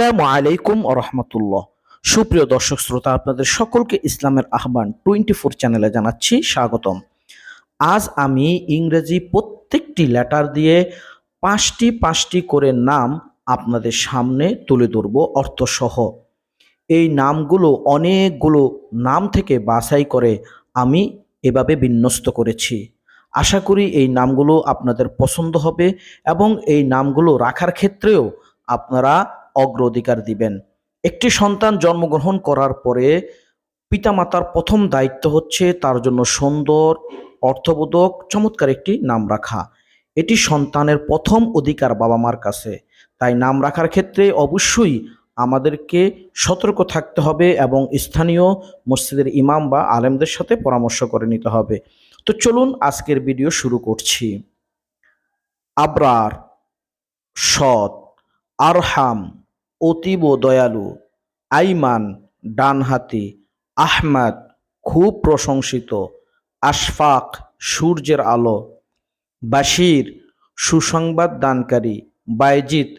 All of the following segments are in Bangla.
আসসালামু আলাইকুম রহমতুল্লাহ। সুপ্রিয় দর্শক শ্রোতা, আপনাদের সকলকে ইসলামের আহ্বান টোয়েন্টি ফোর চ্যানেলে জানাচ্ছি স্বাগতম। আজ আমি ইংরেজি প্রত্যেকটি লেটার দিয়ে পাঁচটি পাঁচটি করে নাম আপনাদের সামনে তুলে ধরব অর্থসহ। এই নামগুলো অনেকগুলো নাম থেকে বাছাই করে আমি এভাবে বিন্যস্ত করেছি। আশা করি এই নামগুলো আপনাদের পছন্দ হবে এবং এই নামগুলো রাখার ক্ষেত্রেও আপনারা অগ্রাধিকার দিবেন। একটি সন্তান জন্মগ্রহণ করার পরে পিতামাতার প্রথম দায়িত্ব হচ্ছে তার জন্য সুন্দর, অর্থবোধক, চমৎকার একটি নাম রাখা। এটি সন্তানের প্রথম অধিকার বাবা মার কাছে। তাই নাম রাখার ক্ষেত্রে অবশ্যই আমাদেরকে সতর্ক থাকতে হবে এবং স্থানীয় মসজিদের ইমাম বা আলেমদের সাথে পরামর্শ করে নিতে হবে। তো চলুন আজকের ভিডিও শুরু করছি। আবরার, সৎ, আরহাম অতীব দয়ালু, আইমান ডানহাতি, আহমাদ খুব প্রশংসিত, আশফাক সূর্যের আলো, বাশির সুসংবাদ দানকারী বাইজিত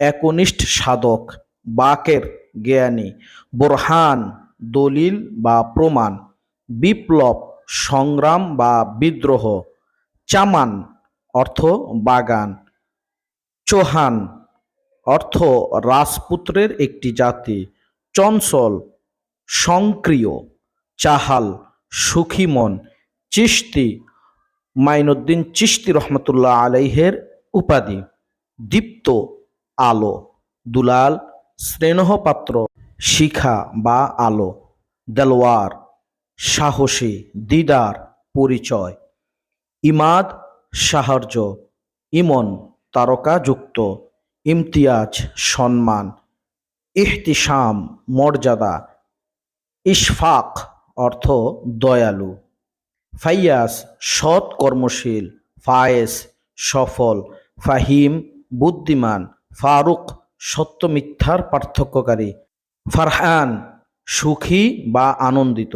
একনিষ্ঠ সাধক, বাকের জ্ঞানী, বোরহান দলিল বা প্রমাণ, বিপ্লব সংগ্রাম বা বিদ্রোহ, চামান অর্থ বাগান, চৌহান অর্থ রাজপুত্রের একটি জাতি, চঞ্চল, সংক্রিয়, চাহাল, সুখিমন চিস্তি মাইনুদ্দিন চিস্তি রহমতুল্লাহ আলাইহের উপাধি, দীপ্ত, আলো, দুলাল, স্নেহপাত্র, শিখা বা আলো দেলোয়ার সাহসী, দিদার, পরিচয়, ইমাদ সাহায্য ইমন, তারকাযুক্ত ইমতিয়াজ, সম্মান, ইহতিসাম, মর্যাদা, ইশফাক অর্থ দয়ালু ফাইয়াস সৎ কর্মশীল ফায়েস সফল, ফাহিম, বুদ্ধিমান, ফারুক, সত্য মিথ্যার পার্থক্যকারী, ফারহান, সুখী বা আনন্দিত,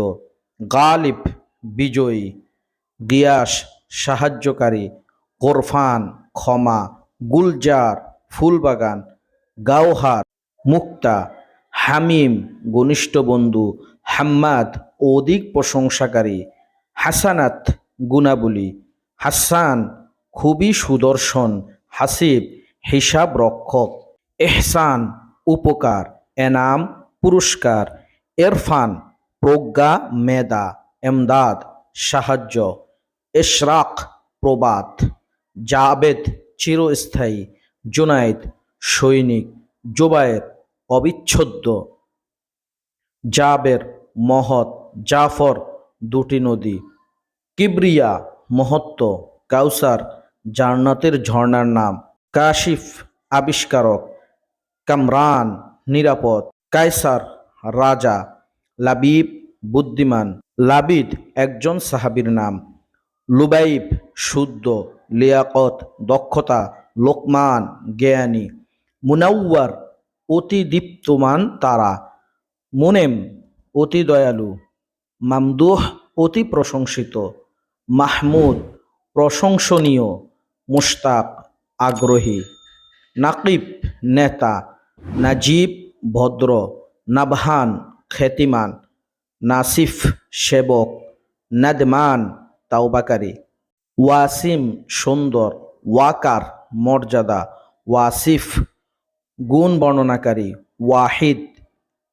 গালিব, বিজয়ী, গিয়াস, সাহায্যকারী কোরফান ক্ষমা, গুলজার ফুলবাগান, গাওহার, মুক্তা, হামিম, ঘনিষ্ঠ বন্ধু, হাম্মাদ অধিক প্রশংসাকারী, হাসানাত, গুণাবলী, হাসান, খুবই সুদর্শন, হাসিব, হিসাব রক্ষক, এহসান, উপকার, এনাম, পুরস্কার, এরফান, প্রজ্ঞা, মেধা, এমদাদ, সাহায্য, এশরাক, প্রবাদ, জাবেদ, চিরস্থায়ী জুনায়েদ সৈনিক, জোবায়ের, অবিচ্ছেদ্য। জাবের, মহৎ, জাফর, দুটি নদী। কিবরিয়া, মহত্ব। কাউসার, জান্নাতের ঝর্ণার নাম। কাশিফ, আবিষ্কারক। কামরান, নিরাপদ। কায়সার, রাজা। লাবিব, বুদ্ধিমান। লাবিদ, একজন সাহাবীর নাম। লুবাইব, শুদ্ধ। লিয়াকত, দক্ষতা। লোকমান, জ্ঞানী মুনাউয়ার অতি দীপ্তমান তারা, মুনেম, অতি দয়ালু, মামদুহ, অতি প্রশংসিত, মাহমুদ, প্রশংসনীয়, মুশতাক, আগ্রহী, নাকিব, নেতা, নাজিব, ভদ্র, নাবহান, খ্যাতিমান, নাসিফ, সেবক, নাদমান, তাওবাকারী, ওয়াসিম, সুন্দর, ওয়াকার মর্যাদা, ওয়াসিফ, গুণ বর্ণনাকারী, ওয়াহিদ,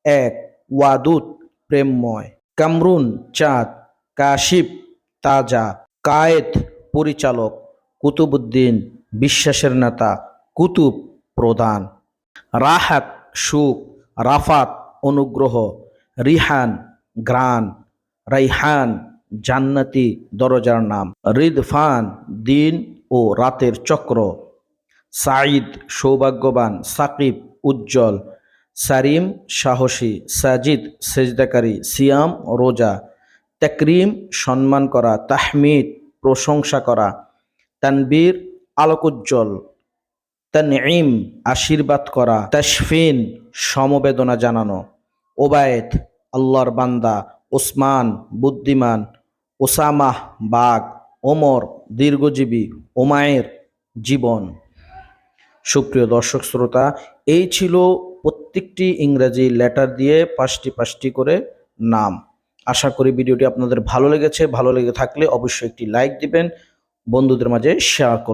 এক ওয়াদুত প্রেমময়। কামরুন, চাঁদ, কাশিফ, তাজা। কায়েদ, পরিচালক কুতুবুদ্দিন বিশ্বাসের নেতা, কুতুব প্রধান। রাহাত, সুখ, রাফাত, অনুগ্রহ। রিহান গ্রান রাইহান, জান্নাতি দরজার নাম। রিদফান, দিন ও রাতের চক্র। সাঈদ সৌভাগ্যবান, সাকিব উজ্জ্বল, সারিম সাহসী, সাজিদ সেজদাকারী, সিয়াম রোজা, তাকরিম সম্মান করা, তাহমিদ প্রশংসা করা, তানবীর আলোকোজ্জ্বল, তানঈম আশীর্বাদ করা, তাশফিন সমবেদনা জানানো ওবায়েত আল্লাহর বান্দা, ওসমান বুদ্ধিমান, ওসামাহ বাঘ ওমর দীর্ঘজীবী, ওমায়ের জীবন। সুপ্রিয় দর্শক শ্রোতা, এই ছিল প্রত্যেকটি ইংরেজি লেটার দিয়ে পাঁচটি পাঁচটি করে নাম। আশা করি ভিডিওটি আপনাদের ভালো লেগেছে। ভালো লেগে থাকলে অবশ্যই একটি লাইক দিবেন, বন্ধুদের মাঝে শেয়ার করুন